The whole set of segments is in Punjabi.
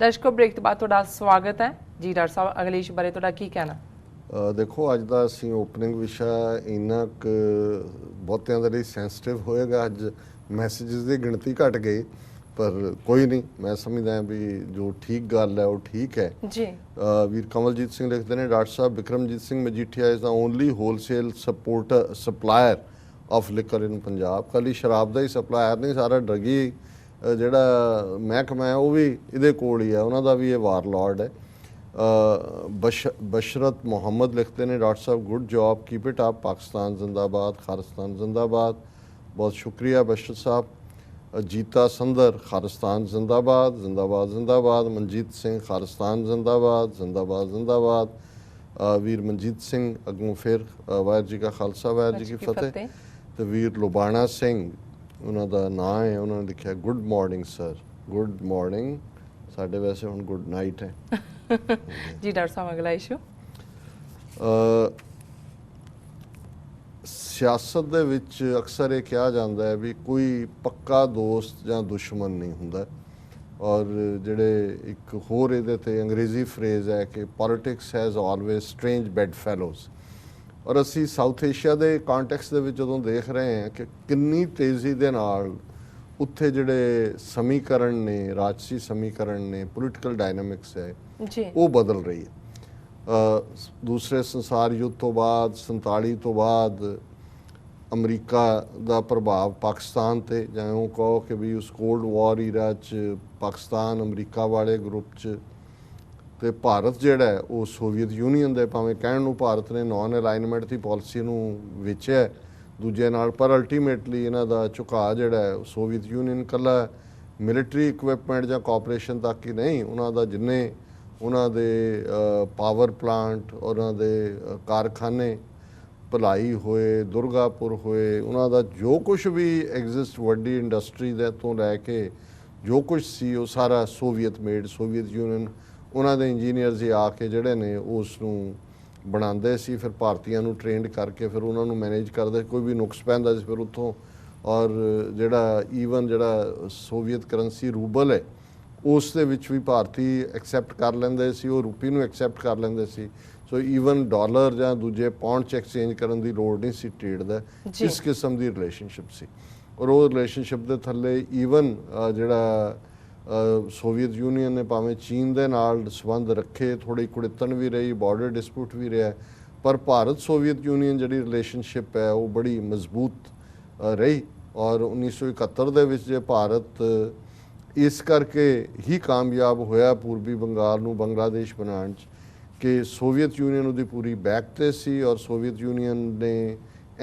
ਦਰਸ਼ਕੋ ਬ੍ਰੇਕ ਤੋਂ ਬਾਅਦ ਤੁਹਾਡਾ ਸਵਾਗਤ ਹੈ। ਜੀ ਡਾਕਟਰ ਸਾਹਿਬ ਅਗਲੇ ਇਸ਼ੂ ਬਾਰੇ ਤੁਹਾਡਾ ਕੀ ਕਹਿਣਾ? ਦੇਖੋ ਅੱਜ ਦਾ ਅਸੀਂ ਓਪਨਿੰਗ ਵਿਸ਼ਾ ਇੰਨਾ ਕੁ ਬਹੁਤਿਆਂ ਦੇ ਲਈ ਸੈਂਸਿਟਿਵ ਹੋਏਗਾ। ਅੱਜ ਮੈਸੇजेस ਦੀ ਗਿਣਤੀ ਘਟ ਗਈ ਪਰ ਕੋਈ ਨਹੀਂ ਮੈਂ ਸਮਝਦਾ ਹਾਂ ਵੀ ਜੋ ਠੀਕ ਗੱਲ ਹੈ ਉਹ ਠੀਕ ਹੈ। ਜੀ। ਵੀਰ ਕਮਲਜੀਤ ਸਿੰਘ ਲਿਖਦੇ ਨੇ doctor sahib Vikramjit Singh Majithia is the only wholesale supporter supplier of liquor in Punjab ਕੱਲੀ ਸ਼ਰਾਬ ਦਾ ਹੀ ਸਪਲਾਇਰ ਨਹੀਂ ਸਾਰਾ ਡਰਗੀ ਜਿਹੜਾ ਮਹਿਕਮਾ ਹੈ ਉਹ ਵੀ ਇਹਦੇ ਕੋਲ ਹੀ ਹੈ। ਉਹਨਾਂ ਦਾ ਵੀ ਇਹ ਵਾਰਲॉर्ड ਹੈ। ਅ, ਬਸ਼ ਬਸ਼ਰਤ ਮੁਹੰਮਦ ਲਿਖਦੇ ਨੇ doctor sahib good job keep it up Pakistan ਜ਼ਿੰਦਾਬਾਦ ਖਾਲਿਸਤਾਨ ਜ਼ਿੰਦਾਬਾਦ। ਬਹੁਤ ਸ਼ੁਕਰੀਆ ਬਸ਼ਰਤ ਸਾਹਿਬ। ਜੀਤਾ ਸੰਦਰ ਖਾਲਿਸਤਾਨ ਜ਼ਿੰਦਾਬਾਦ ਜ਼ਿੰਦਾਬਾਦ ਜ਼ਿੰਦਾਬਾਦ। ਮਨਜੀਤ ਸਿੰਘ ਖਾਲਿਸਤਾਨ ਜ਼ਿੰਦਾਬਾਦ ਜ਼ਿੰਦਾਬਾਦ ਜ਼ਿੰਦਾਬਾਦ। ਵੀਰ ਮਨਜੀਤ ਸਿੰਘ ਅਗੋਂ ਫਿਰ ਵਾਹਿਗੁਰੂ ਜੀ ਕਾ ਖਾਲਸਾ ਵਾਹਿਗੁਰੂ ਜੀ ਕੀ ਫਤਿਹ। ਤੇ ਵੀਰ ਲੁਬਾਣਾ ਸਿੰਘ ਉਹਨਾਂ ਦਾ ਨਾਮ ਹੈ ਉਹਨਾਂ ਨੇ ਲਿਖਿਆ good morning sir good morning ਸਾਡੇ ਵੈਸੇ ਹੁਣ ਗੁੱਡ ਨਾਈਟ ਹੈ। ਜੀ ਡਾਕਟਰ ਸਾਹਿਬ ਅਗਲਾ ਇਸ਼ੂ ਅ, ਸਿਆਸਤ ਦੇ ਵਿੱਚ ਅਕਸਰ ਇਹ ਕਿਹਾ ਜਾਂਦਾ ਹੈ ਵੀ ਕੋਈ ਪੱਕਾ ਦੋਸਤ ਜਾਂ ਦੁਸ਼ਮਣ ਨਹੀਂ ਹੁੰਦਾ। ਔਰ ਜਿਹੜੇ ਇੱਕ ਹੋਰ ਇਹਦੇ ਤੇ ਅੰਗਰੇਜ਼ੀ ਫਰੇਜ਼ ਹੈ ਕਿ politics has always strange bedfellows ਔਰ ਅਸੀਂ ਸਾਊਥ ਏਸ਼ੀਆ ਦੇ ਕੰਟੈਕਸਟ ਦੇ ਵਿੱਚ ਜਦੋਂ ਦੇਖ ਰਹੇ ਹਾਂ ਕਿ ਕਿੰਨੀ ਤੇਜ਼ੀ ਦੇ ਨਾਲ ਉੱਥੇ ਜਿਹੜੇ ਸਮੀਕਰਨ ਨੇ ਰਾਜਸੀ ਸਮੀਕਰਨ ਨੇ ਪੋਲਿਟੀਕਲ ਡਾਇਨਾਮਿਕਸ ਹੈ ਜੀ। ਉਹ ਬਦਲ ਰਹੀ ਹੈ। ਦੂਸਰੇ ਸੰਸਾਰ ਯੁੱਧ ਤੋਂ ਬਾਅਦ 47 ਤੋਂ ਬਾਅਦ ਅਮਰੀਕਾ ਦਾ ਪ੍ਰਭਾਵ ਪਾਕਿਸਤਾਨ ਤੇ ਜਾਂ ਉਹ ਕਹੋ ਕਿ ਵੀ ਉਸ ਕੋਲਡ ਵਾਰ ਈਰਾ ਚ ਪਾਕਿਸਤਾਨ ਅਮਰੀਕਾ ਵਾਲੇ ਗਰੁੱਪ ਚ ਤੇ ਭਾਰਤ ਜਿਹੜਾ ਉਹ ਸੋਵੀਅਤ ਯੂਨੀਅਨ ਦੇ ਭਾਵੇਂ ਕਹਿਣ ਨੂੰ ਭਾਰਤ ਨੇ ਨਾਨ ਅਲਾਈਨਮੈਂਟ ਦੀ ਪਾਲਿਸੀ ਨੂੰ ਵੇਚਿਆ ਹੈ, ਦੂਜੇ ਨਾਲ ਪਰ ਅਲਟੀਮੇਟਲੀ ਇਹਨਾਂ ਦਾ ਝੁਕਾਅ ਜਿਹੜਾ ਸੋਵੀਅਤ ਯੂਨੀਅਨ ਕੱਲਾ ਮਿਲਟਰੀ ਇਕਵਿਪਮੈਂਟ ਜਾਂ ਕਾਰਪੋਰੇਸ਼ਨ ਤੱਕ ਹੀ ਨਹੀਂ, ਉਹਨਾਂ ਦਾ ਜਿੰਨੇ ਉਹਨਾਂ ਦੇ ਪਾਵਰ ਪਲਾਂਟ ਉਹਨਾਂ ਦੇ ਕਾਰਖਾਨੇ ਭਲਾਈ ਹੋਏ, ਦੁਰਗਾਪੁਰ ਹੋਏ, ਉਹਨਾਂ ਦਾ ਜੋ ਕੁਝ ਵੀ ਐਗਜ਼ਿਸਟ ਵੱਡੀ ਇੰਡਸਟਰੀ ਦੇ ਤੋਂ ਲੈ ਕੇ ਜੋ ਕੁਝ ਸੀ, ਉਹ ਸਾਰਾ ਸੋਵੀਅਤ ਮੇਡ ਸੋਵੀਅਤ ਯੂਨੀਅਨ ਉਹਨਾਂ ਦੇ ਇੰਜੀਨੀਅਰਸ ਹੀ ਆ ਕੇ ਜਿਹੜੇ ਨੇ ਉਸ ਨੂੰ ਬਣਾਉਂਦੇ ਸੀ ਫਿਰ ਭਾਰਤੀਆਂ ਨੂੰ ਟ੍ਰੇਨਡ ਕਰਕੇ ਫਿਰ ਉਹਨਾਂ ਨੂੰ ਮੈਨੇਜ ਕਰਦੇ ਕੋਈ ਵੀ ਨੁਕਸ ਪੈਂਦਾ ਸੀ ਫਿਰ ਉੱਥੋਂ ਔਰ ਜਿਹੜਾ ਈਵਨ ਜਿਹੜਾ ਸੋਵੀਅਤ ਕਰੰਸੀ ਰੂਬਲ ਹੈ ਉਸ ਦੇ ਵਿੱਚ ਵੀ ਭਾਰਤੀ ਐਕਸੈਪਟ ਕਰ ਲੈਂਦੇ ਸੀ ਉਹ ਰੂਪੀ ਨੂੰ ਐਕਸੈਪਟ ਕਰ ਲੈਂਦੇ ਸੀ। ਸੋ ਈਵਨ ਡਾਲਰ ਜਾਂ ਦੂਜੇ ਪਾਉਂਡ ਚ ਐਕਸਚੇਂਜ ਕਰਨ ਦੀ ਲੋੜ ਨਹੀਂ ਸੀ ਟ੍ਰੇਡ ਦਾ। ਇਸ ਕਿਸਮ ਦੀ ਰਿਲੇਸ਼ਨਸ਼ਿਪ ਸੀ। ਔਰ ਉਹ ਰਿਲੇਸ਼ਨਸ਼ਿਪ ਦੇ ਥੱਲੇ ਈਵਨ ਜਿਹੜਾ ਸੋਵੀਅਤ ਯੂਨੀਅਨ ਨੇ ਭਾਵੇਂ ਚੀਨ ਦੇ ਨਾਲ ਸੰਬੰਧ ਰੱਖੇ ਥੋੜੀ ਕੁੜਿੱਤਣ ਵੀ ਰਹੀ ਬਾਰਡਰ ਡਿਸਪਿਊਟ ਵੀ ਰਿਹਾ ਪਰ ਭਾਰਤ ਸੋਵੀਅਤ ਯੂਨੀਅਨ ਜਿਹੜੀ ਰਿਲੇਸ਼ਨਸ਼ਿਪ ਹੈ, ਉਹ ਬੜੀ ਮਜ਼ਬੂਤ ਰਹੀ ਔਰ 1971 ਦੇ ਵਿੱਚ ਜੇ ਭਾਰਤ ਇਸ ਕਰਕੇ ਹੀ ਕਾਮਯਾਬ ਹੋਇਆ ਪੂਰਬੀ ਬੰਗਾਲ ਨੂੰ ਬੰਗਲਾਦੇਸ਼ ਬਣਾਉਣ 'ਚ ਕਿ ਸੋਵੀਅਤ ਯੂਨੀਅਨ ਉਹਦੀ ਪੂਰੀ ਬੈਕ ਤੇ ਸੀ ਔਰ ਸੋਵੀਅਤ ਯੂਨੀਅਨ ਨੇ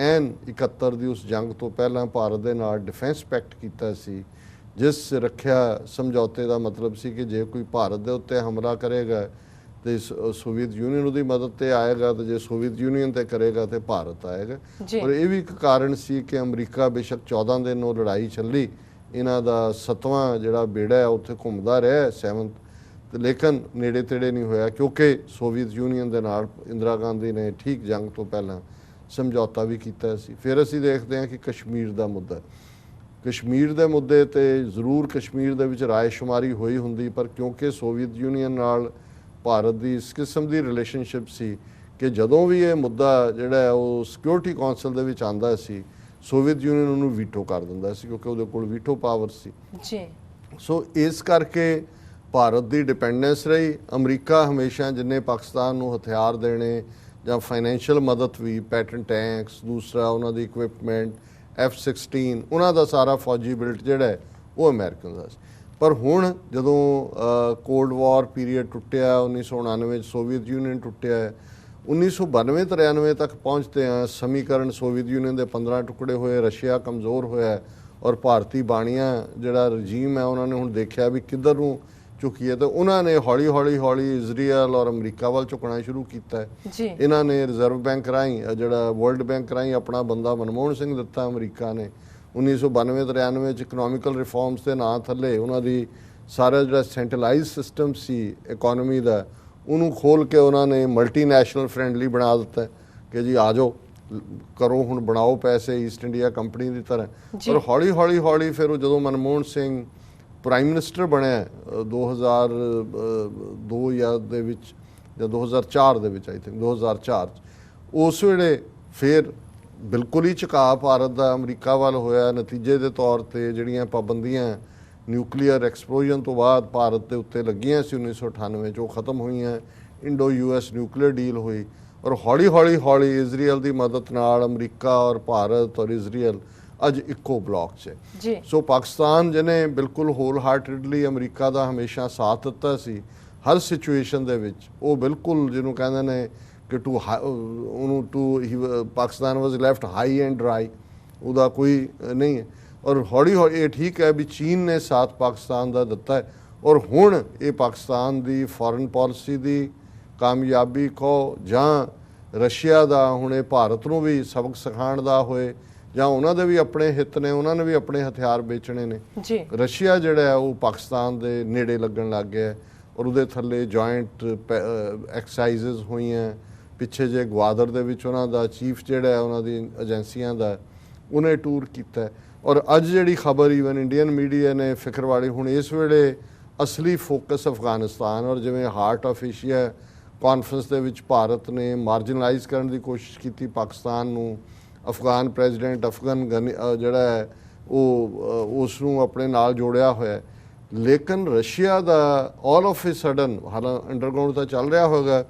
ਐਨ 71 ਦੀ ਉਸ ਜੰਗ ਤੋਂ ਪਹਿਲਾਂ ਭਾਰਤ ਦੇ ਨਾਲ ਡਿਫੈਂਸ ਪੈਕਟ ਕੀਤਾ ਸੀ। ਜਿਸ ਰੱਖਿਆ ਸਮਝੌਤੇ ਦਾ ਮਤਲਬ ਸੀ ਕਿ ਜੇ ਕੋਈ ਭਾਰਤ ਦੇ ਉੱਤੇ ਹਮਲਾ ਕਰੇਗਾ ਤੇ ਸੋਵੀਅਤ ਯੂਨੀਅਨ ਉਹਦੀ ਮਦਦ ਤੇ ਆਏਗਾ ਤੇ ਜੇ ਸੋਵੀਅਤ ਯੂਨੀਅਨ ਤੇ ਕਰੇਗਾ ਤੇ ਭਾਰਤ ਆਏਗਾ। ਔਰ ਇਹ ਵੀ ਇੱਕ ਕਾਰਨ ਸੀ ਕਿ ਅਮਰੀਕਾ ਬੇਸ਼ੱਕ 14 ਦਿਨ ਉਹ ਲੜਾਈ ਚੱਲੀ। ਇਹਨਾਂ ਦਾ ਸਤਵਾਂ ਜਿਹੜਾ ਬੇੜਾ ਹੈ ਉੱਥੇ ਘੁੰਮਦਾ ਰਿਹਾ 7th ਤੇ ਲੇਕਿਨ ਨੇੜੇ ਤੇੜੇ ਨਹੀਂ ਹੋਇਆ ਕਿਉਂਕਿ ਸੋਵੀਅਤ ਯੂਨੀਅਨ ਦੇ ਨਾਲ ਇੰਦਰਾ ਗਾਂਧੀ ਨੇ ਠੀਕ ਜੰਗ ਤੋਂ ਪਹਿਲਾਂ ਸਮਝੌਤਾ ਵੀ ਕੀਤਾ ਸੀ। ਫਿਰ ਅਸੀਂ ਦੇਖਦੇ ਹਾਂ ਕਿ ਕਸ਼ਮੀਰ ਦਾ ਮੁੱਦਾ ਕਸ਼ਮੀਰ ਦੇ ਮੁੱਦੇ ਤੇ ਜ਼ਰੂਰ ਕਸ਼ਮੀਰ ਦੇ ਵਿੱਚ ਰਾਏਸ਼ੁਮਾਰੀ ਹੋਈ ਹੁੰਦੀ ਪਰ ਕਿਉਂਕਿ ਸੋਵੀਅਤ ਯੂਨੀਅਨ ਨਾਲ ਭਾਰਤ ਦੀ ਇਸ ਕਿਸਮ ਦੀ ਰਿਲੇਸ਼ਨਸ਼ਿਪ ਸੀ ਕਿ ਜਦੋਂ ਵੀ ਇਹ ਮੁੱਦਾ ਜਿਹੜਾ ਉਹ ਸਿਕਿਉਰਿਟੀ ਕੌਂਸਲ ਦੇ ਵਿੱਚ ਆਂਦਾ ਸੀ ਸੋਵੀਅਤ ਯੂਨੀਅਨ ਉਹਨੂੰ ਵੀਟੋ ਕਰ ਦਿੰਦਾ ਸੀ ਕਿਉਂਕਿ ਉਹਦੇ ਕੋਲ ਵੀਟੋ ਪਾਵਰ ਸੀ। ਜੀ। ਸੋ ਇਸ ਕਰਕੇ ਭਾਰਤ ਦੀ ਡਿਪੈਂਡੈਂਸ ਰਹੀ। ਅਮਰੀਕਾ ਹਮੇਸ਼ਾ ਜਿੰਨੇ ਪਾਕਿਸਤਾਨ ਨੂੰ ਹਥਿਆਰ ਦੇਣੇ ਜਾਂ ਫਾਈਨੈਂਸ਼ੀਅਲ ਮਦਦ ਵੀ ਪੈਟਰਨ ਟੈਂਕਸ ਦੂਸਰਾ ਉਹਨਾਂ ਦੀ ਇਕਵਿਪਮੈਂਟ F16 ਉਹਨਾਂ ਦਾ ਸਾਰਾ ਫੌਜੀ ਬਿਲਟ ਜਿਹੜਾ ਹੈ, ਉਹ ਅਮਰੀਕਨ ਦਾ ਸੀ। ਪਰ ਹੁਣ ਜਦੋਂ ਕੋਲਡ ਵਾਰ ਪੀਰੀਅਡ ਟੁੱਟਿਆ 1999 ਚ ਸੋਵੀਅਤ ਯੂਨੀਅਨ ਟੁੱਟਿਆ ਹੈ, 1992 93 ਤੱਕ ਪਹੁੰਚਦੇ ਆ ਸਮੀਕਰਨ ਸੋਵੀਅਤ ਯੂਨੀਅਨ ਦੇ 15 ਟੁਕੜੇ ਹੋਏ ਰਸ਼ੀਆ ਕਮਜ਼ੋਰ ਹੋਇਆ ਔਰ ਭਾਰਤੀ ਬਾਣੀਆਂ ਜਿਹੜਾ ਰਜੀਮ ਹੈ ਉਹਨਾਂ ਨੇ ਹੁਣ ਦੇਖਿਆ ਵੀ ਕਿੱਧਰ ਨੂੰ ਝੁਕੀ ਹੈ ਤੇ ਉਹਨਾਂ ਨੇ ਹੌਲੀ ਹੌਲੀ ਹੌਲੀ ਇਜ਼ਰਾਈਲ ਔਰ ਅਮਰੀਕਾ ਵੱਲ ਝੁਕਣਾ ਸ਼ੁਰੂ ਕੀਤਾ ਹੈ। ਇਹਨਾਂ ਨੇ ਰਿਜ਼ਰਵ ਬੈਂਕ ਰਾਹੀਂ ਜਿਹੜਾ ਵਰਲਡ ਬੈਂਕ ਰਾਹੀਂ ਆਪਣਾ ਬੰਦਾ ਮਨਮੋਹਨ ਸਿੰਘ ਦਿੱਤਾ ਅਮਰੀਕਾ ਨੇ। 1992 93 ਚ ਇਕਨੋਮਿਕਲ ਰਿਫਾਰਮਸ ਦੇ ਨਾਂ ਥੱਲੇ ਉਹਨਾਂ ਦੀ ਸਾਰਾ ਜਿਹੜਾ ਸੈਂਟਰਲਾਈਜ਼ ਸਿਸਟਮ ਸੀ ਇਕਨੋਮੀ ਦਾ ਉਹਨੂੰ ਖੋਲ ਕੇ ਉਹਨਾਂ ਨੇ ਮਲਟੀਨੈਸ਼ਨਲ ਫ੍ਰੈਂਡਲੀ ਬਣਾ ਦਿੱਤਾ ਕਿ ਜੀ ਆ ਜਾਓ ਕਰੋ ਹੁਣ ਬਣਾਓ ਪੈਸੇ ਈਸਟ ਇੰਡੀਆ ਕੰਪਨੀ ਦੀ ਤਰ੍ਹਾਂ। ਪਰ ਹੌਲੀ ਹੌਲੀ ਹੌਲੀ ਫਿਰ ਉਹ ਜਦੋਂ ਮਨਮੋਹਨ ਸਿੰਘ ਪ੍ਰਾਈਮ ਮਿਨਿਸਟਰ ਬਣਿਆ ਅ, 2002 ਜਾਂ ਦੇ ਵਿੱਚ ਜਾਂ 2004 ਦੇ ਵਿੱਚ ਆਈ ਥਿੰਕ 2004 ਚ। ਉਸ ਵੇਲੇ ਫਿਰ ਬਿਲਕੁਲ ਹੀ ਝੁਕਾਅ ਭਾਰਤ ਦਾ ਅਮਰੀਕਾ ਵੱਲ ਹੋਇਆ। ਨਤੀਜੇ ਦੇ ਤੌਰ ਤੇ ਜਿਹੜੀਆਂ ਪਾਬੰਦੀਆਂ ਨਿਊਕਲੀਅਰ ਐਕਸਪਲੋਜਨ ਤੋਂ ਬਾਅਦ ਭਾਰਤ ਦੇ ਉੱਤੇ ਲੱਗੀਆਂ ਸੀ 1998 ਚ ਉਹ ਖਤਮ ਹੋਈਆਂ। ਇੰਡੋ ਯੂਐਸ ਨਿਊਕਲੀਅਰ ਡੀਲ ਹੋਈ। ਔਰ ਹੌਲੀ ਹੌਲੀ ਹੌਲੀ ਇਜ਼ਰਾਈਲ ਦੀ ਮਦਦ ਨਾਲ ਅਮਰੀਕਾ ਔਰ ਭਾਰਤ ਔਰ ਇਜ਼ਰਾਈਲ ਅੱਜ ਇੱਕੋ ਬਲਾਕ 'ਚ ਹੈ। ਜੀ। ਸੋ ਪਾਕਿਸਤਾਨ ਜਿਹਨੇ ਬਿਲਕੁਲ ਹੋਲ ਹਾਰਟਡਲੀ ਅਮਰੀਕਾ ਦਾ ਹਮੇਸ਼ਾ ਸਾਥ ਦਿੱਤਾ ਸੀ ਹਰ ਸਿਚੁਏਸ਼ਨ ਦੇ ਵਿੱਚ ਉਹ ਬਿਲਕੁਲ ਜਿਹਨੂੰ ਕਹਿੰਦੇ ਨੇ ਕਿ ਟੂ ਉਹਨੂੰ to Pakistan was left high and dry ਉਹਦਾ ਕੋਈ ਨਹੀਂ ਹੈ। ਔਰ ਹੌਲੀ ਹੌਲੀ ਇਹ ਠੀਕ ਹੈ ਵੀ ਚੀਨ ਨੇ ਸਾਥ ਪਾਕਿਸਤਾਨ ਦਾ ਦਿੱਤਾ ਹੈ। ਔਰ ਹੁਣ ਇਹ ਪਾਕਿਸਤਾਨ ਦੀ ਫੋਰਨ ਪਾਲਿਸੀ ਦੀ ਕਾਮਯਾਬੀ ਕੋ ਜਾਂ ਰਸ਼ੀਆ ਦਾ ਹੁਣ ਭਾਰਤ ਨੂੰ ਵੀ ਸਬਕ ਸਿਖਾਉਣ ਦਾ ਹੋਏ ਜਾਂ ਉਹਨਾਂ ਦੇ ਵੀ ਆਪਣੇ ਹਿੱਤ ਨੇ ਉਹਨਾਂ ਨੇ ਵੀ ਆਪਣੇ ਹਥਿਆਰ ਵੇਚਣੇ ਨੇ। ਜੀ। ਰਸ਼ੀਆ ਜਿਹੜਾ ਹੈ ਉਹ ਪਾਕਿਸਤਾਨ ਦੇ ਨੇੜੇ ਲੱਗਣ ਲੱਗ ਗਿਆ ਔਰ ਉਹਦੇ ਥੱਲੇ ਜੁਆਇੰਟ ਐਕਸਰਸਾਈਜ਼ਸ ਹੋਈਆਂ ਪਿੱਛੇ ਜੇ ਗਵਾਦਰ ਦੇ ਵਿੱਚ ਉਹਨਾਂ ਦਾ ਚੀਫ ਜਿਹੜਾ ਹੈ ਉਹਨਾਂ ਦੀ ਏਜੰਸੀਆਂ ਦਾ ਉਹਨੇ ਟੂਰ ਕੀਤਾ। ਔਰ ਅੱਜ ਜਿਹੜੀ ਖਬਰ ਈਵਨ ਇੰਡੀਅਨ ਮੀਡੀਆ ਨੇ ਫਿਕਰ ਵਾਲੀ ਹੁਣ ਇਸ ਵੇਲੇ ਅਸਲੀ ਫੋਕਸ ਅਫਗਾਨਿਸਤਾਨ ਔਰ ਜਿਵੇਂ ਹਾਰਟ ਆਫ ਏਸ਼ੀਆ ਕਾਨਫਰੰਸ ਦੇ ਵਿੱਚ ਭਾਰਤ ਨੇ ਮਾਰਜਨਲਾਈਜ਼ ਕਰਨ ਦੀ ਕੋਸ਼ਿਸ਼ ਕੀਤੀ ਪਾਕਿਸਤਾਨ ਨੂੰ। ਅਫਗਾਨ ਪ੍ਰੈਜ਼ੀਡੈਂਟ ਅਫਗਨ ਜਿਹੜਾ ਹੈ ਉਹ ਉਸ ਨੂੰ ਆਪਣੇ ਨਾਲ ਜੋੜਿਆ ਹੋਇਆ ਹੈ। ਲੇਕਿਨ ਰਸ਼ੀਆ ਦਾ ਆਲ ਆਫ ਅ ਸਡਨ ਹਾਲਾਂ ਅੰਡਰਗਰਾਉਂਡ ਤਾਂ ਚੱਲ ਰਿਹਾ ਹੋਗਾ।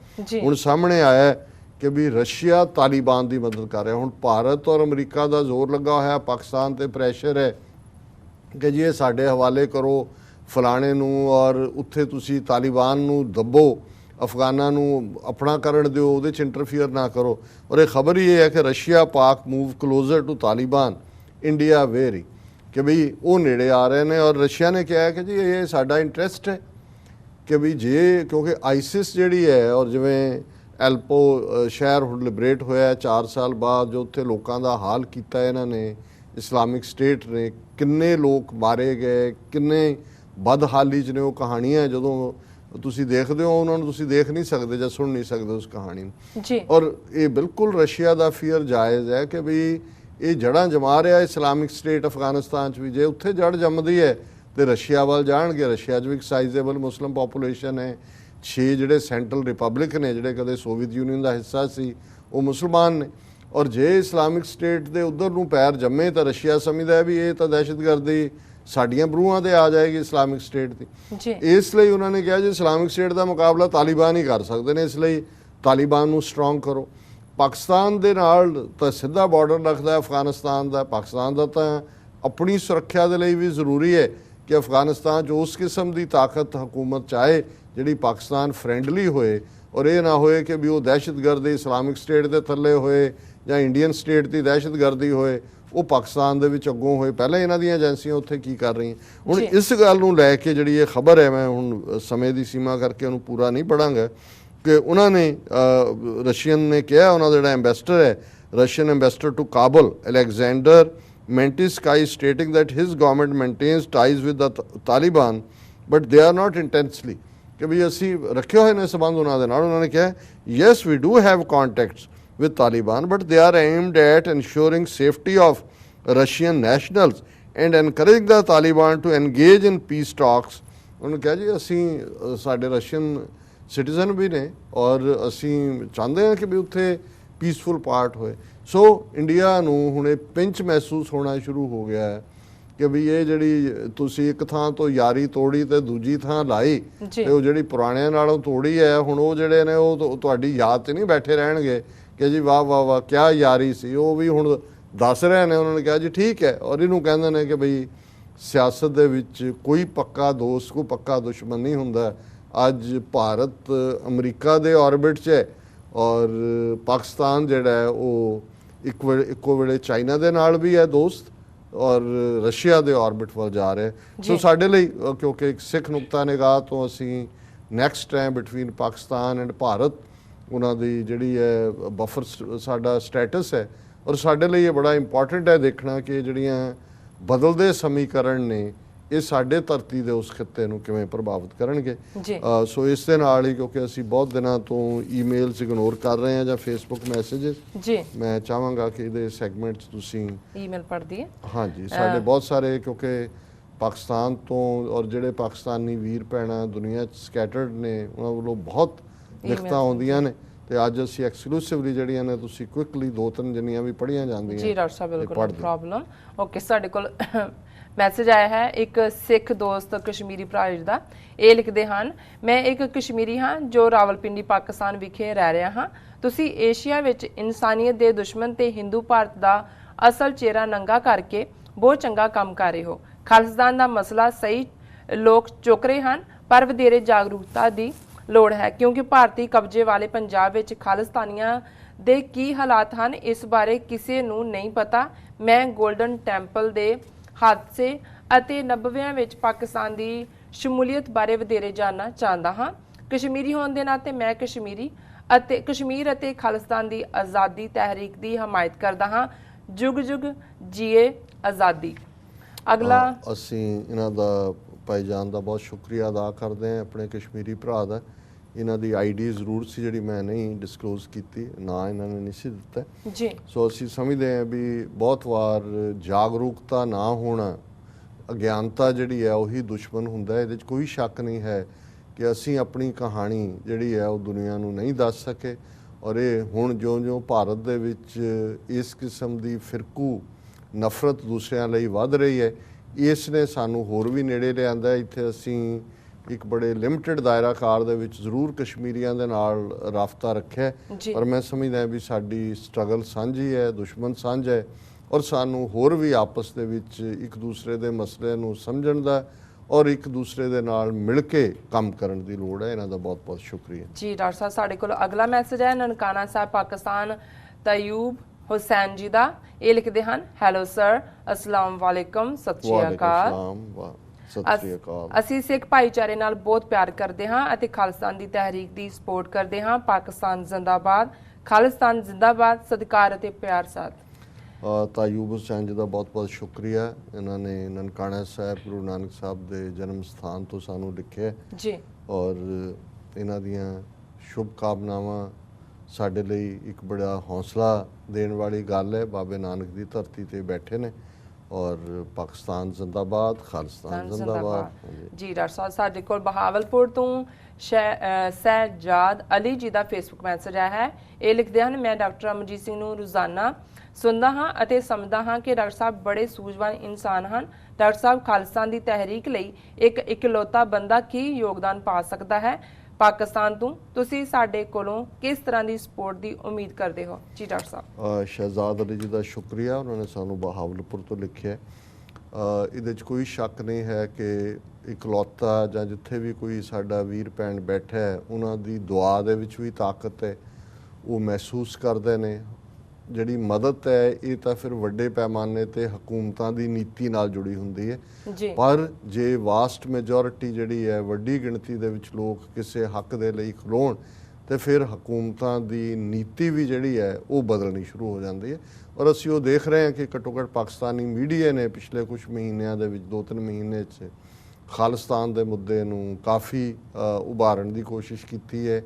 ਹੁਣ ਸਾਹਮਣੇ ਆਇਆ ਕਿ ਵੀ ਰਸ਼ੀਆ ਤਾਲਿਬਾਨ ਦੀ ਮਦਦ ਕਰ ਰਿਹਾ। ਹੁਣ ਭਾਰਤ ਔਰ ਅਮਰੀਕਾ ਦਾ ਜ਼ੋਰ ਲੱਗਾ ਹੋਇਆ ਪਾਕਿਸਤਾਨ ਤੇ ਪ੍ਰੈਸ਼ਰ ਹੈ ਕਿ ਜੀ ਇਹ ਸਾਡੇ ਹਵਾਲੇ ਕਰੋ ਫਲਾਣੇ ਨੂੰ ਔਰ ਉੱਥੇ ਤੁਸੀਂ ਤਾਲਿਬਾਨ ਨੂੰ ਦੱਬੋ। ਅਫਗਾਨਾਂ ਨੂੰ ਆਪਣਾ ਕਰਨ ਦਿਓ, ਉਹਦੇ ਚ ਇੰਟਰਫੀਅਰ ਨਾ ਕਰੋ। ਔਰ ਇਹ ਖਬਰ ਹੀ ਇਹ ਹੈ ਕਿ Russia Pak move closer to Taliban India very ਕਿ ਵੀ ਉਹ ਨੇੜੇ ਆ ਰਹੇ ਨੇ ਔਰ ਰਸ਼ੀਆ ਨੇ ਕਿਹਾ ਕਿ ਜੀ ਇਹ ਸਾਡਾ ਇੰਟਰਸਟ ਹੈ ਕਿ ਵੀ ਜੇ, ਕਿਉਂਕਿ ਆਈਸਿਸ ਜਿਹੜੀ ਹੈ ਔਰ ਜਿਵੇਂ ਐਲਪੋ ਸ਼ਹਿਰ ਹੁਣ ਲਿਬਰੇਟ ਹੋਇਆ 4 ਸਾਲ ਬਾਅਦ ਜੋ ਉੱਥੇ ਲੋਕਾਂ ਦਾ ਹਾਲ ਕੀਤਾ ਇਹਨਾਂ ਨੇ ਇਸਲਾਮਿਕ ਸਟੇਟ ਨੇ, ਕਿੰਨੇ ਲੋਕ ਮਾਰੇ ਗਏ, ਕਿੰਨੇ ਬਦਹਾਲੀ ਚ ਨੇ ਉਹ ਕਹਾਣੀਆਂ ਜਦੋਂ ਤੁਸੀਂ ਦੇਖਦੇ ਹੋ ਉਹਨਾਂ ਨੂੰ ਤੁਸੀਂ ਦੇਖ ਨਹੀਂ ਸਕਦੇ ਜਾਂ ਸੁਣ ਨਹੀਂ ਸਕਦੇ ਉਸ ਕਹਾਣੀ ਨੂੰ। ਜੀ। ਔਰ ਇਹ ਬਿਲਕੁਲ ਰਸ਼ੀਆ ਦਾ ਫੀਅਰ ਜਾਇਜ਼ ਹੈ ਕਿ ਵੀ ਇਹ ਜੜਾਂ ਜਮਾ ਰਿਹਾ ਇਸਲਾਮਿਕ ਸਟੇਟ ਅਫਗਾਨਿਸਤਾਨ ਚ ਵੀ। ਜੇ ਉੱਥੇ ਜੜ ਜੰਮਦੀ ਹੈ ਤੇ ਰਸ਼ੀਆ ਵੱਲ ਜਾਣਗੇ। ਰਸ਼ੀਆ 'ਚ ਵੀ ਇੱਕ ਸਾਈਜ਼ੇਬਲ ਮੁਸਲਮ ਪੋਪੂਲੇਸ਼ਨ ਹੈ। 6 ਜਿਹੜੇ ਸੈਂਟਰਲ ਰਿਪਬਲਿਕ ਨੇ ਜਿਹੜੇ ਕਦੇ ਸੋਵੀਅਤ ਯੂਨੀਅਨ ਦਾ ਹਿੱਸਾ ਸੀ ਉਹ ਮੁਸਲਮਾਨ ਨੇ। ਔਰ ਜੇ ਇਸਲਾਮਿਕ ਸਟੇਟ ਦੇ ਉਧਰ ਨੂੰ ਪੈਰ ਜੰਮੇ ਤਾਂ ਰਸ਼ੀਆ ਸਮਝਦਾ ਹੈ ਵੀ ਇਹ ਤਾਂ ਦਹਿਸ਼ਤਗਰਦੀ ਸਾਡੀਆਂ ਬਰੂਹਾਂ ਤੇ ਆ ਜਾਏਗੀ ਇਸਲਾਮਿਕ ਸਟੇਟ ਦੀ। ਇਸ ਲਈ ਉਹਨਾਂ ਨੇ ਕਿਹਾ ਜੀ ਇਸਲਾਮਿਕ ਸਟੇਟ ਦਾ ਮੁਕਾਬਲਾ ਤਾਲਿਬਾਨ ਹੀ ਕਰ ਸਕਦੇ ਨੇ। ਇਸ ਲਈ ਤਾਲਿਬਾਨ ਨੂੰ ਸਟਰੋਂਗ ਕਰੋ। ਪਾਕਿਸਤਾਨ ਦੇ ਨਾਲ ਤਾਂ ਸਿੱਧਾ ਬਾਰਡਰ ਰੱਖਦਾ ਹੈ ਅਫਗਾਨਿਸਤਾਨ ਦਾ। ਪਾਕਿਸਤਾਨ ਦਾ ਤਾਂ ਆਪਣੀ ਸੁਰੱਖਿਆ ਦੇ ਲਈ ਵੀ ਜ਼ਰੂਰੀ ਹੈ ਕਿ ਅਫਗਾਨਿਸਤਾਨ 'ਚ ਉਸ ਕਿਸਮ ਦੀ ਤਾਕਤ ਹਕੂਮਤ ਚਾਹੇ ਜਿਹੜੀ ਪਾਕਿਸਤਾਨ ਫ੍ਰੈਂਡਲੀ ਹੋਏ। ਔਰ ਇਹ ਨਾ ਹੋਏ ਕਿ ਵੀ ਉਹ ਦਹਿਸ਼ਤਗਰਦੀ ਇਸਲਾਮਿਕ ਸਟੇਟ ਦੇ ਥੱਲੇ ਹੋਏ ਜਾਂ ਇੰਡੀਅਨ ਸਟੇਟ ਦੀ ਦਹਿਸ਼ਤਗਰਦੀ ਹੋਏ। ਉਹ ਪਾਕਿਸਤਾਨ ਦੇ ਵਿੱਚ ਅੱਗੋਂ ਹੋਏ। ਪਹਿਲਾਂ ਇਹਨਾਂ ਦੀਆਂ ਏਜੰਸੀਆਂ ਉੱਥੇ ਕੀ ਕਰ ਰਹੀਆਂ? ਹੁਣ। ਇਸ ਗੱਲ ਨੂੰ ਲੈ ਕੇ ਜਿਹੜੀ ਇਹ ਖਬਰ ਹੈ ਮੈਂ ਹੁਣ ਸਮੇਂ ਦੀ ਸੀਮਾ ਕਰਕੇ ਉਹਨੂੰ ਪੂਰਾ ਨਹੀਂ ਪੜਾਂਗਾ ਕਿ ਉਹਨਾਂ ਨੇ ਰਸ਼ੀਅਨ ਨੇ ਕਿਹਾ ਉਹਨਾਂ ਦਾ ਜਿਹੜਾ ਐਮਬੈਸਡਰ ਹੈ Russian ambassador to Kabul Alexander Mantytskiy stating that his government maintains ties with the Taliban but they are not intensely ਕਿ ਵੀ ਅਸੀਂ ਰੱਖੇ ਹੋਏ ਨੇ ਸਬੰਧ ਉਹਨਾਂ ਦੇ ਨਾਲ। ਉਹਨਾਂ ਨੇ ਕਿਹਾ yes we do have contacts with Taliban but they are aimed at ensuring safety of Russian nationals and encouraging the Taliban to engage in peace talks. ਉਹਨੇ ਕਿਹਾ ਜੀ ਅਸੀਂ ਅ, ਸਾਡੇ ਰਸ਼ੀਅਨ ਸਿਟੀਜ਼ਨ ਵੀ ਨੇ ਔਰ ਅਸੀਂ ਚਾਹੁੰਦੇ ਹਾਂ ਕਿ ਵੀ ਉੱਥੇ ਪੀਸਫੁਲ ਪਾਰਟ ਹੋਏ ਸੋ ਇੰਡੀਆ ਨੂੰ ਹੁਣ ਇਹ ਪਿੰਚ ਮਹਿਸੂਸ ਹੋਣਾ ਸ਼ੁਰੂ ਹੋ ਗਿਆ ਹੈ ਕਿ ਵੀ ਇਹ ਜਿਹੜੀ ਤੁਸੀਂ ਇੱਕ ਥਾਂ ਤੋਂ ਯਾਰੀ ਤੋੜੀ ਤੇ ਦੂਜੀ ਥਾਂ ਲਾਈ ਜੀ। ਤੇ ਉਹ ਜਿਹੜੀ ਪੁਰਾਣਿਆਂ ਨਾਲੋਂ ਤੋੜੀ ਹੈ ਹੁਣ ਉਹ ਜਿਹੜੇ ਨੇ ਉਹ ਤੁ- ਤੁਹਾਡੀ ਯਾਦ 'ਚ ਨਹੀਂ ਬੈਠੇ ਰਹਿਣਗੇ ਕਿ ਜੀ ਵਾਹ ਵਾਹ ਵਾਹ ਕਿਆ ਯਾਰੀ ਸੀ ਉਹ ਵੀ ਹੁਣ ਦੱਸ ਰਹੇ ਨੇ ਉਹਨਾਂ ਨੇ ਕਿਹਾ ਜੀ ਠੀਕ ਹੈ ਔਰ ਇਹਨੂੰ ਕਹਿੰਦੇ ਨੇ ਕਿ ਬਈ ਸਿਆਸਤ ਦੇ ਵਿੱਚ ਕੋਈ ਪੱਕਾ ਦੋਸਤ ਕੋਈ ਪੱਕਾ ਦੁਸ਼ਮਣ ਨਹੀਂ ਹੁੰਦਾ ਅੱਜ ਭਾਰਤ ਅਮਰੀਕਾ ਦੇ ਆਰਬਿਟ 'ਚ ਹੈ ਔਰ ਪਾਕਿਸਤਾਨ ਜਿਹੜਾ ਹੈ ਉਹ ਇੱਕ ਵੇਲੇ ਇੱਕੋ ਵੇਲੇ ਚਾਈਨਾ ਦੇ ਨਾਲ ਵੀ ਹੈ ਦੋਸਤ ਔਰ ਰਸ਼ੀਆ ਦੇ ਆਰਬਿਟ ਵੱਲ ਜਾ ਰਿਹਾ। ਸੋ। ਸਾਡੇ ਲਈ ਕਿਉਂਕਿ ਇੱਕ ਸਿੱਖ ਨੁਕਤਾ ਨਿਗਾਹ ਤੋਂ ਅਸੀਂ next time between Pakistan and Bharat ਉਹਨਾਂ ਦੀ ਜਿਹੜੀ ਹੈ ਬਫਰ ਸਾਡਾ ਸਟੇਟਸ ਹੈ। ਔਰ ਸਾਡੇ ਲਈ ਇਹ ਬੜਾ ਇੰਪੋਰਟੈਂਟ ਹੈ ਦੇਖਣਾ ਕਿ ਜਿਹੜੀਆਂ ਬਦਲਦੇ ਸਮੀਕਰਨ ਨੇ ਇਹ ਸਾਡੇ ਧਰਤੀ ਦੇ ਉਸ ਖਿੱਤੇ ਨੂੰ ਕਿਵੇਂ ਪ੍ਰਭਾਵਿਤ ਕਰਨਗੇ। ਸੋ ਇਸ ਦੇ ਨਾਲ ਹੀ ਕਿਉਂਕਿ ਅਸੀਂ ਬਹੁਤ ਦਿਨਾਂ ਤੋਂ ਈਮੇਲਸ ਇਗਨੋਰ ਕਰ ਰਹੇ ਹਾਂ ਜਾਂ ਫੇਸਬੁੱਕ ਮੈਸੇजेस ਜੀ। ਮੈਂ ਚਾਹਾਂਗਾ ਕਿ ਇਹਦੇ ਸੈਗਮੈਂਟ 'ਚ ਤੁਸੀਂ ਈਮੇਲ ਪੜ੍ਹਦੀ ਹੈ। ਹਾਂਜੀ ਸਾਡੇ ਬਹੁਤ ਸਾਰੇ ਕਿਉਂਕਿ ਪਾਕਿਸਤਾਨ ਤੋਂ ਔਰ ਜਿਹੜੇ ਪਾਕਿਸਤਾਨੀ ਵੀਰ ਭੈਣਾਂ ਦੁਨੀਆ 'ਚ ਸਕੈਟਰਡ ਨੇ ਉਹਨਾਂ ਵੱਲੋਂ ਬਹੁਤ ਲਿਖਤਾਂ ਆਉਂਦੀਆਂ ਨੇ। ਤੇ ਅੱਜ ਅਸੀਂ ਐਕਸਕਲੂਸਿਵਲੀ ਜਿਹੜੀਆਂ ਨੇ ਤੁਸੀਂ ਕੁਇਕਲੀ ਦੋ ਤਿੰਨ ਜਿੰਨੀਆਂ ਵੀ ਪੜ੍ਹੀਆਂ ਜਾਂਦੀਆਂ ਜੀ ਡਾਕਟਰ ਸਾਹਿਬ ਬਿਲਕੁਲ। ਪ੍ਰੋਬਲਮ ਓਕੇ ਸਾਡੇ ਕੋਲ ਮੈਸੇਜ ਆਇਆ ਹੈ ਇੱਕ ਸਿੱਖ ਦੋਸਤ ਕਸ਼ਮੀਰੀ ਭਰਾ ਦਾ ਇਹ ਲਿਖਦੇ ਹਨ ਮੈਂ ਇੱਕ ਕਸ਼ਮੀਰੀ ਹਾਂ ਜੋ ਰਾਵਲਪਿੰਡੀ ਪਾਕਿਸਤਾਨ ਵਿਖੇ ਰਹਿ ਰਿਹਾ ਹਾਂ। ਤੁਸੀਂ ਏਸ਼ੀਆ ਵਿੱਚ ਇਨਸਾਨੀਅਤ ਦੇ ਦੁਸ਼ਮਣ ਤੇ ਹਿੰਦੂ ਭਾਰਤ ਦਾ ਅਸਲ ਚਿਹਰਾ ਨੰਗਾ ਕਰਕੇ ਬਹੁਤ ਚੰਗਾ ਕੰਮ ਕਰ ਰਹੇ ਹੋ। ਖਾਲਿਸਤਾਨ ਦਾ ਮਸਲਾ ਸਹੀ ਲੋਕ ਚੁੱਕ ਰਹੇ ਹਨ ਪਰ ਵਧੇਰੇ ਜਾਗਰੂਕਤਾ ਦੀ ਲੋੜ ਹੈ, ਕਿਉਂਕਿ ਭਾਰਤੀ ਕਬਜ਼ੇ ਵਾਲੇ ਪੰਜਾਬ ਵਿੱਚ ਖਾਲਿਸਤਾਨੀਆਂ ਦੇ ਕੀ ਹਾਲਾਤ ਹਨ, ਇਸ ਬਾਰੇ ਕਿਸੇ ਨੂੰ ਨਹੀਂ ਪਤਾ। ਮੈਂ 골ਡਨ ਟੈਂਪਲ ਦੇ ਹਾਦਸੇ ਅਤੇ 90ਵਿਆਂ ਵਿੱਚ ਪਾਕਿਸਤਾਨ ਦੀ ਸ਼ਮੂਲੀਅਤ ਬਾਰੇ ਵਧੇਰੇ ਜਾਣਨਾ ਚਾਹੁੰਦਾ ਹਾਂ। ਕਸ਼ਮੀਰੀ ਹੋਣ ਦੇ ਨਾਤੇ ਮੈਂ ਕਸ਼ਮੀਰੀ ਅਤੇ, ਕਸ਼ਮੀਰ ਅਤੇ ਖਾਲਿਸਤਾਨ ਦੀ ਆਜ਼ਾਦੀ ਤਹਿਰੀਕ ਦੀ ਹਮਾਇਤ ਕਰਦਾ ਹਾਂ। ਜੁਗ ਜੁਗ ਜੀਏ ਆਜ਼ਾਦੀ। ਅਗਲਾ ਅਸੀਂ ਇਹਨਾਂ ਦਾ ਭਾਈਜਾਨ ਦਾ ਬਹੁਤ ਸ਼ੁਕਰੀਆ ਅਦਾ ਕਰਦੇ ਹਾਂ, ਆਪਣੇ ਕਸ਼ਮੀਰੀ ਭਰਾ ਦਾ। ਇਹਨਾਂ ਦੀ ਆਈਡੀ ਜ਼ਰੂਰ ਸੀ ਜਿਹੜੀ ਮੈਂ ਨਹੀਂ ਡਿਸਕਲੋਜ਼ ਕੀਤੀ ਨਾ ਇਹਨਾਂ ਨੇ ਨਹੀਂ ਸੀ ਦਿੱਤਾ ਜੀ। ਸੋ ਅਸੀਂ ਸਮਝਦੇ ਹਾਂ ਵੀ ਬਹੁਤ ਵਾਰ ਜਾਗਰੂਕਤਾ ਨਾ ਹੋਣਾ ਅਗਿਆਨਤਾ ਜਿਹੜੀ ਹੈ ਉਹੀ ਦੁਸ਼ਮਣ ਹੁੰਦਾ ਇਹਦੇ 'ਚ ਕੋਈ ਸ਼ੱਕ ਨਹੀਂ ਹੈ ਕਿ ਅਸੀਂ ਆਪਣੀ ਕਹਾਣੀ ਜਿਹੜੀ ਹੈ ਉਹ ਦੁਨੀਆ ਨੂੰ ਨਹੀਂ ਦੱਸ ਸਕੇ। ਔਰ ਇਹ ਹੁਣ ਜਿਉਂ-ਜਿਉਂ ਭਾਰਤ ਦੇ ਵਿੱਚ ਇਸ ਕਿਸਮ ਦੀ ਫਿਰਕੂ ਨਫ਼ਰਤ ਦੂਸਰਿਆਂ ਲਈ ਵੱਧ ਰਹੀ ਹੈ ਇਸ ਨੇ ਸਾਨੂੰ ਹੋਰ ਵੀ ਨੇੜੇ ਲਿਆਂਦਾ। ਇੱਥੇ ਅਸੀਂ ਇੱਕ ਬੜੇ ਲਿਮਟਿਡ ਦਾਇਰਾ ਕਾਰ ਦੇ ਵਿੱਚ ਜ਼ਰੂਰ ਕਸ਼ਮੀਰੀਆਂ ਦੇ ਨਾਲ ਰਾਫਤਾ ਰੱਖਿਆ। ਪਰ ਮੈਂ ਸਮਝਦਾ ਵੀ ਸਾਡੀ ਸਟਰਗਲ ਸਾਂਝੀ ਹੈ ਦੁਸ਼ਮਣ ਸਾਂਝਾ ਹੈ ਔਰ ਸਾਨੂੰ ਹੋਰ ਵੀ ਆਪਸ ਦੇ ਵਿੱਚ ਇੱਕ ਦੂਸਰੇ ਦੇ ਮਸਲੇ ਨੂੰ ਸਮਝਣ ਦਾ ਔਰ ਇੱਕ ਦੂਸਰੇ ਦੇ ਨਾਲ ਮਿਲ ਕੇ ਕੰਮ ਕਰਨ ਦੀ ਲੋੜ ਹੈ। ਇਹਨਾਂ ਦਾ ਬਹੁਤ ਬਹੁਤ ਸ਼ੁਕਰੀਆ। ਜੀ ਡਾਕਟਰ ਸਾਹਿਬ ਸਾਡੇ ਕੋਲ ਅਗਲਾ ਮੈਸੇਜ ਹੈ। ਨਨਕਾਣਾ ਸਾਹਿਬ ਪਾਕਿਸਤਾਨ ਤਯੂਬ ਹੁਸੈਨ ਜੀ ਦਾ। ਇਹ ਲਿਖਦੇ ਹਨ ਹੈਲੋ ਸਰ ਅਸਲਾਮ ਵਾਲੇਕਮ ਸਤਿ ਸ਼੍ਰੀ ਵਾਲੇਕੁਮ ਅਕਾਲ। ਸਲਾਮ ਵਾ ਸਤਿ ਸ਼੍ਰੀ ਅਕਾਲ। ਅਸੀਂ ਸਿੱਖ ਭਾਈਚਾਰੇ ਨਾਲ ਬਹੁਤ ਪਿਆਰ ਕਰਦੇ ਹਾਂ ਅਤੇ ਖਾਲਿਸਤਾਨ ਦੀ ਤਹਿਰੀਕ ਦੀ ਸਪੋਰਟ ਕਰਦੇ ਹਾਂ। ਪਾਕਿਸਤਾਨ ਜ਼ਿੰਦਾਬਾਦ ਖਾਲਿਸਤਾਨ ਜ਼ਿੰਦਾਬਾਦ ਸਤਿਕਾਰ ਅਤੇ ਪਿਆਰ ਸਾਥ। ਅ, ਤਾਯੂਬ ਹੁਸੈਨ ਜੀ ਦਾ ਬਹੁਤ ਬਹੁਤ ਸ਼ੁਕਰੀਆ। ਇਹਨਾਂ ਨੇ ਨਨਕਾਣਾ ਸਾਹਿਬ ਗੁਰੂ ਨਾਨਕ ਸਾਹਿਬ ਦੇ ਜਨਮ ਸਥਾਨ ਤੋਂ ਸਾਨੂੰ ਲਿਖਿਆ। ਜੀ। ਔਰ ਇਹਨਾਂ ਦੀਆਂ ਸ਼ੁਭ ਕਾਮਨਾਵਾਂ ਸਾਡੇ ਲਈ ਇੱਕ ਬੜਾ ਹੌਸਲਾ ਦੇਣ ਵਾਲੀ ਗੱਲ ਹੈ। ਬਾਬੇ ਨਾਨਕ ਦੀ ਧਰਤੀ ਤੇ ਬੈਠੇ ਨੇ। ਔਰ ਪਾਕਿਸਤਾਨ ਜ਼ਿੰਦਾਬਾਦ ਖਾਲਿਸਤਾਨ ਜ਼ਿੰਦਾਬਾਦ। ਜੀ ਡਾਕਟਰ ਸਾਹਿਬ ਸਾਡੇ ਕੋਲ ਬਹਾਵਲਪੁਰ ਤੋਂ ਸਹਿਜਾਦ ਅਲੀ ਜੀ ਦਾ ਫੇਸਬੁੱਕ ਮੈਸੇਜ ਆਇਆ ਹੈ। ਇਹ ਲਿਖਦੇ ਹਨ ਮੈਂ ਡਾਕਟਰ ਅਮਰਜੀਤ ਸਿੰਘ ਨੂੰ ਰੋਜ਼ਾਨਾ ਸੁਣਦਾ ਹਾਂ ਅਤੇ ਸਮਝਦਾ ਹਾਂ ਕਿ ਡਾਕਟਰ ਸਾਹਿਬ ਬੜੇ ਸੂਝਵਾਨ ਇਨਸਾਨ ਹਨ। ਡਾਕਟਰ ਸਾਹਿਬ ਖਾਲਿਸਤਾਨ ਦੀ ਤਹਿਰੀਕ ਲਈ ਇੱਕ ਇਕਲੌਤਾ ਬੰਦਾ ਕੀ ਯੋਗਦਾਨ ਪਾ ਸਕਦਾ ਹੈ? ਪਾਕਿਸਤਾਨ ਤੋਂ। ਤੁਸੀਂ ਸਾਡੇ ਕੋਲੋਂ ਕਿਸ ਤਰ੍ਹਾਂ ਦੀ ਸਪੋਰਟ ਦੀ ਉਮੀਦ ਕਰਦੇ ਹੋ? ਜੀ ਡਾਕਟਰ ਸਾਹਿਬ। ਸ਼ਹਿਜ਼ਾਦ ਅਲੀ ਜੀ ਦਾ ਸ਼ੁਕਰੀਆ, ਉਹਨਾਂ ਨੇ ਸਾਨੂੰ ਬਹਾਵਲਪੁਰ ਤੋਂ ਲਿਖਿਆ ਇਹਦੇ 'ਚ ਕੋਈ ਸ਼ੱਕ ਨਹੀਂ ਹੈ ਕਿ ਇਕਲੌਤਾ ਜਾਂ ਜਿੱਥੇ ਵੀ ਕੋਈ ਸਾਡਾ ਵੀਰ ਭੈਣ ਬੈਠਾ ਹੈ, ਉਹਨਾਂ ਦੀ ਦੁਆ ਦੇ ਵਿੱਚ ਵੀ ਤਾਕਤ ਹੈ। ਉਹ ਮਹਿਸੂਸ ਕਰਦੇ ਨੇ ਜਿਹੜੀ ਮਦਦ ਹੈ ਇਹ ਤਾਂ ਫਿਰ ਵੱਡੇ ਪੈਮਾਨੇ ਤੇ ਹਕੂਮਤਾਂ ਦੀ ਨੀਤੀ ਨਾਲ ਜੁੜੀ ਹੁੰਦੀ ਹੈ। ਪਰ ਜੇ ਵਾਸਟ ਮੈਜੋਰਿਟੀ ਜਿਹੜੀ ਹੈ ਵੱਡੀ ਗਿਣਤੀ ਦੇ ਵਿੱਚ ਲੋਕ ਕਿਸੇ ਹੱਕ ਦੇ ਲਈ ਖਲੋਣ ਤੇ ਫਿਰ ਹਕੂਮਤਾਂ ਦੀ ਨੀਤੀ ਵੀ ਜਿਹੜੀ ਹੈ ਉਹ ਬਦਲਣੀ ਸ਼ੁਰੂ ਹੋ ਜਾਂਦੀ ਹੈ। ਔਰ ਅਸੀਂ ਉਹ ਦੇਖ ਰਹੇ ਹਾਂ ਕਿ ਘੱਟੋ ਘੱਟ ਪਾਕਿਸਤਾਨੀ ਮੀਡੀਆ ਨੇ ਪਿਛਲੇ ਕੁਝ ਮਹੀਨਿਆਂ ਦੇ ਵਿੱਚ ਦੋ ਤਿੰਨ ਮਹੀਨੇ 'ਚ ਖਾਲਿਸਤਾਨ ਦੇ ਮੁੱਦੇ ਨੂੰ ਕਾਫੀ ਉਭਾਰਨ ਦੀ ਕੋਸ਼ਿਸ਼ ਕੀਤੀ ਹੈ।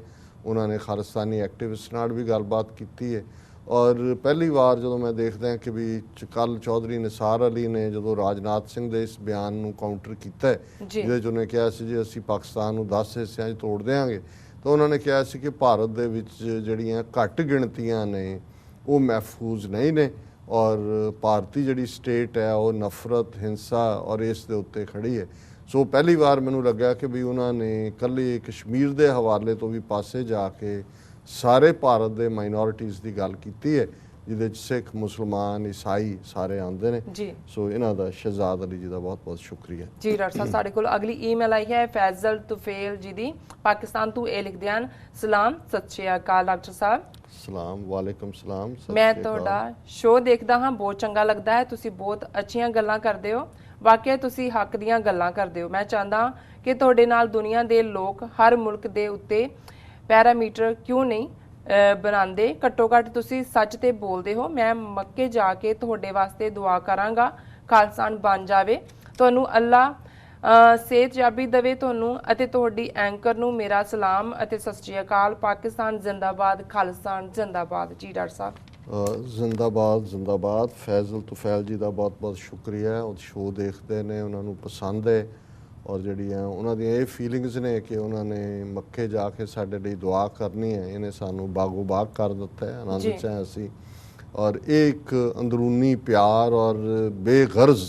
ਉਹਨਾਂ ਨੇ ਖਾਲਿਸਤਾਨੀ ਐਕਟਿਵਿਸਟ ਨਾਲ ਵੀ ਗੱਲਬਾਤ ਕੀਤੀ ਹੈ। ਔਰ ਪਹਿਲੀ ਵਾਰ ਜਦੋਂ ਮੈਂ ਦੇਖਦਾ ਹਾਂ ਕਿ ਵੀ ਕੱਲ ਚੌਧਰੀ ਨਿਸਾਰ ਅਲੀ ਨੇ ਜਦੋਂ ਰਾਜਨਾਥ ਸਿੰਘ ਦੇ ਇਸ ਬਿਆਨ ਨੂੰ ਕਾਊਂਟਰ ਕੀਤਾ। ਜਿਹਦੇ 'ਚ ਉਹਨੇ ਕਿਹਾ ਸੀ ਜੀ ਅਸੀਂ ਪਾਕਿਸਤਾਨ ਨੂੰ 10 ਹਿੱਸਿਆਂ 'ਚ ਤੋੜ ਦੇਵਾਂਗੇ ਤਾਂ ਉਹਨਾਂ ਨੇ ਕਿਹਾ ਸੀ ਕਿ ਭਾਰਤ ਦੇ ਵਿੱਚ ਜਿਹੜੀਆਂ ਘੱਟ ਗਿਣਤੀਆਂ ਨੇ ਉਹ ਮਹਿਫੂਜ਼ ਨਹੀਂ ਨੇ ਔਰ ਭਾਰਤੀ ਜਿਹੜੀ ਸਟੇਟ ਹੈ ਉਹ ਨਫ਼ਰਤ ਹਿੰਸਾ ਔਰ ਇਸ ਦੇ ਉੱਤੇ ਖੜੀ ਹੈ ਸੋ ਪਹਿਲੀ ਵਾਰ ਮੈਨੂੰ ਲੱਗਾ ਕਿ ਵੀ ਉਹਨਾਂ ਨੇ ਇਕੱਲੇ ਕਸ਼ਮੀਰ ਦੇ ਹਵਾਲੇ ਤੋਂ ਵੀ ਪਾਸੇ ਜਾ ਕੇ ਸਾਰੇ ਭਾਰਤ ਦੇ ਮਾਈਨੋਰਿਟੀਜ਼ ਦੀ ਗੱਲ ਕੀਤੀ ਹੈ ਜਿਹਦੇ ਚ ਸਿੱਖ ਮੁਸਲਮਾਨ ਈਸਾਈ ਸਾਰੇ ਆਉਂਦੇ ਨੇ। ਜੀ। ਸੋ ਇਹਨਾਂ ਦਾ ਸ਼ਹਿਜ਼ਾਦ ਅਲੀ ਜੀ ਦਾ ਬਹੁਤ ਬਹੁਤ ਸ਼ੁਕਰੀਆ। ਜੀ ਡਾਕਟਰ ਸਾਹਿਬ ਸਾਡੇ ਕੋਲ ਅਗਲੀ ਈਮੇਲ ਆਈ ਹੈ ਫੈਜ਼ਲ ਤੁਫੇਲ ਜੀ ਦੀ। ਪਾਕਿਸਤਾਨ ਤੋਂ ਇਹ ਲਿਖਦੇ ਹਨ ਸਲਾਮ ਸਤਿ ਸ਼੍ਰੀ ਅਕਾਲ ਡਾਕਟਰ ਸਾਹਿਬ। ਸਲਾਮ ਵਾਲੇਕਮ ਸਲਾਮ ਮੈਂ। ਤੁਹਾਡਾ ਸ਼ੋਅ ਦੇਖਦਾ ਹਾਂ ਬਹੁਤ ਚੰਗਾ ਲੱਗਦਾ ਹੈ ਤੁਸੀਂ ਬਹੁਤ ਅੱਛੀਆਂ ਗੱਲਾਂ ਕਰਦੇ ਹੋ। ਵਾਕਿਆ ਤੁਸੀਂ ਹੱਕ ਦੀਆਂ ਗੱਲਾਂ ਕਰਦੇ ਹੋ। ਮੈਂ ਚਾਹੁੰਦਾ ਕਿ ਤੁਹਾਡੇ ਨਾਲ ਦੁਨੀਆ ਦੇ ਲੋਕ ਹਰ ਮੁਲਕ ਦੇ ਉੱਤੇ ਪੈਰਾਮੀਟਰ ਕਿਉਂ ਨਹੀਂ ਬਣਾਉਂਦੇ? ਘੱਟੋ ਘੱਟ ਤੁਸੀਂ ਸੱਚ ਤੇ ਬੋਲਦੇ ਹੋ। ਮੈਂ ਮੱਕੇ ਜਾ ਕੇ ਤੁਹਾਡੇ ਵਾਸਤੇ ਦੁਆ ਕਰਾਂਗਾ। ਖਾਲਸਾਨ ਬਣ ਜਾਵੇ। ਤੁਹਾਨੂੰ ਅੱਲਾ ਅਹ, ਸਿਹਤਯਾਬੀ ਦੇਵੇ ਤੁਹਾਨੂੰ ਅਤੇ ਤੁਹਾਡੀ ਐਂਕਰ ਨੂੰ ਮੇਰਾ ਸਲਾਮ ਅਤੇ ਸਤਿ ਸ਼੍ਰੀ ਅਕਾਲ। ਪਾਕਿਸਤਾਨ ਜ਼ਿੰਦਾਬਾਦ ਖਾਲਿਸਤਾਨ ਜ਼ਿੰਦਾਬਾਦ। ਜੀ ਡਾਕਟਰ ਸਾਹਿਬ। ਜ਼ਿੰਦਾਬਾਦ ਜ਼ਿੰਦਾਬਾਦ। ਫੈਜ਼ਲ ਤੁਫੈਲ ਜੀ ਦਾ ਬਹੁਤ ਬਹੁਤ ਸ਼ੁਕਰੀਆ। ਉਹ ਸ਼ੋਅ ਦੇਖਦੇ ਨੇ ਉਹਨਾਂ ਨੂੰ ਪਸੰਦ ਹੈ। ਔਰ ਜਿਹੜੀਆਂ ਉਹਨਾਂ ਦੀਆਂ ਇਹ ਫੀਲਿੰਗਸ ਨੇ ਕਿ ਉਹਨਾਂ ਨੇ ਮੱਕੇ ਜਾ ਕੇ ਸਾਡੇ ਲਈ ਦੁਆ ਕਰਨੀ ਹੈ ਇਹਨੇ ਸਾਨੂੰ ਬਾਗੋ ਬਾਗ ਕਰ ਦਿੱਤਾ ਹੈ ਆਨੰਦ। ਚ ਹੈ ਅਸੀਂ ਔਰ ਇਹ ਇੱਕ ਅੰਦਰੂਨੀ ਪਿਆਰ ਔਰ ਬੇਗਰਜ਼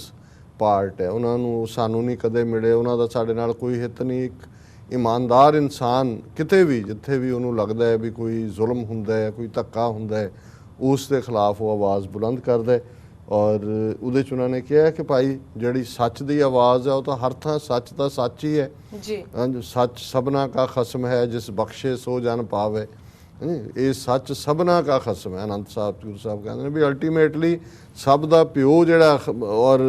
ਪਾਰਟ ਹੈ। ਉਹਨਾਂ ਨੂੰ ਸਾਨੂੰ ਨਹੀਂ ਕਦੇ ਮਿਲੇ ਉਹਨਾਂ ਦਾ ਸਾਡੇ ਨਾਲ ਕੋਈ ਹਿੱਤ ਨਹੀਂ। ਇੱਕ ਇਮਾਨਦਾਰ ਇਨਸਾਨ ਕਿਤੇ ਵੀ ਜਿੱਥੇ ਵੀ ਉਹਨੂੰ ਲੱਗਦਾ ਹੈ ਵੀ ਕੋਈ ਜ਼ੁਲਮ ਹੁੰਦਾ ਹੈ ਕੋਈ ਧੱਕਾ ਹੁੰਦਾ ਹੈ ਉਸ ਦੇ ਖਿਲਾਫ ਉਹ ਆਵਾਜ਼ ਬੁਲੰਦ ਕਰਦਾ ਹੈ। ਔਰ ਉਹਦੇ ਚ ਉਹਨਾਂ ਨੇ ਕਿਹਾ ਕਿ ਭਾਈ ਜਿਹੜੀ ਸੱਚ ਦੀ ਆਵਾਜ਼ ਹੈ ਉਹ ਤਾਂ ਹਰ ਥਾਂ ਸੱਚ ਤਾਂ ਸੱਚ ਹੀ ਹੈ। ਜੀ। ਹਾਂਜੀ ਸੱਚ ਸਭਨਾ ਕਾ ਖਸਮ ਹੈ ਜਿਸ ਬਖਸ਼ੇ ਸੋ ਜਨ ਪਾਵੇ। ਇਹ ਸੱਚ ਸਭਨਾ ਕਾ ਖਸਮ ਹੈ ਅਨੰਤ ਸਾਹਿਬ ਗੁਰੂ ਸਾਹਿਬ ਕਹਿੰਦੇ ਨੇ ਵੀ ਅਲਟੀਮੇਟਲੀ ਸਭ ਦਾ ਪਿਓ ਜਿਹੜਾ ਔਰ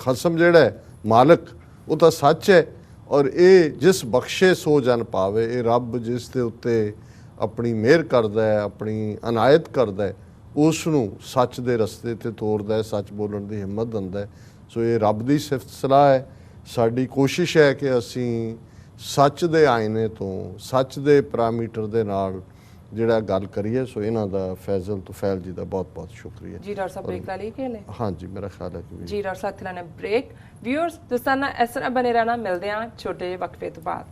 ਖਸਮ ਜਿਹੜਾ ਹੈ, ਮਾਲਕ ਉਹ ਤਾਂ ਸੱਚ ਹੈ। ਔਰ ਇਹ ਜਿਸ ਬਖਸ਼ੇ ਸੋ ਜਨ ਪਾਵੇ ਇਹ ਰੱਬ ਜਿਸ ਦੇ ਉੱਤੇ ਆਪਣੀ ਮਿਹਰ ਕਰਦਾ ਹੈ ਆਪਣੀ ਅਨਾਇਤ ਕਰਦਾ ਹੈ ਉਸ ਨੂੰ ਸੱਚ ਦੇ ਰਸਤੇ ਤੇ ਤੋਰਦਾ ਹੈ ਸੱਚ ਬੋਲਣ ਦੀ ਹਿੰਮਤ ਦਿੰਦਾ ਹੈ। ਸੋ ਇਹ ਰੱਬ ਦੀ ਸਿਫਤ ਸਲਾਹ ਹੈ। ਸਾਡੀ ਕੋਸ਼ਿਸ਼ ਹੈ ਕਿ ਅਸੀਂ ਸੱਚ ਦੇ ਆਇਨੇ ਤੋਂ ਸੱਚ ਦੇ ਪੈਰਾਮੀਟਰ ਦੇ ਨਾਲ ਜਿਹੜਾ ਗੱਲ ਕਰੀਏ ਸੋ ਇਹਨਾਂ ਦਾ ਫੈਜ਼ਲ ਤੁਫੈਲ ਜੀ ਦਾ ਬਹੁਤ ਬਹੁਤ ਸ਼ੁਕਰੀਆ। ਜੀ ਡਾਕਟਰ ਸਾਹਿਬ ਬ੍ਰੇਕ ਲੈ ਲਈ ਕਿ ਲੈ ਹਾਂਜੀ ਮੇਰਾ ਖਿਆਲ ਹੈ ਕਿ ਜੀ ਡਾਕਟਰ ਸਾਹਿਬ ਖਿਲਾਣਾ ਬ੍ਰੇਕ ਵਿਊਅਰਸ ਦੋਸਤਾਨਾ ਇਸ ਤਰ੍ਹਾਂ ਬਨੇ ਰਹਿਣਾ। ਮਿਲਦੇ ਹਾਂ ਛੋਟੇ ਵਕਫੇ ਤੋਂ ਬਾਅਦ।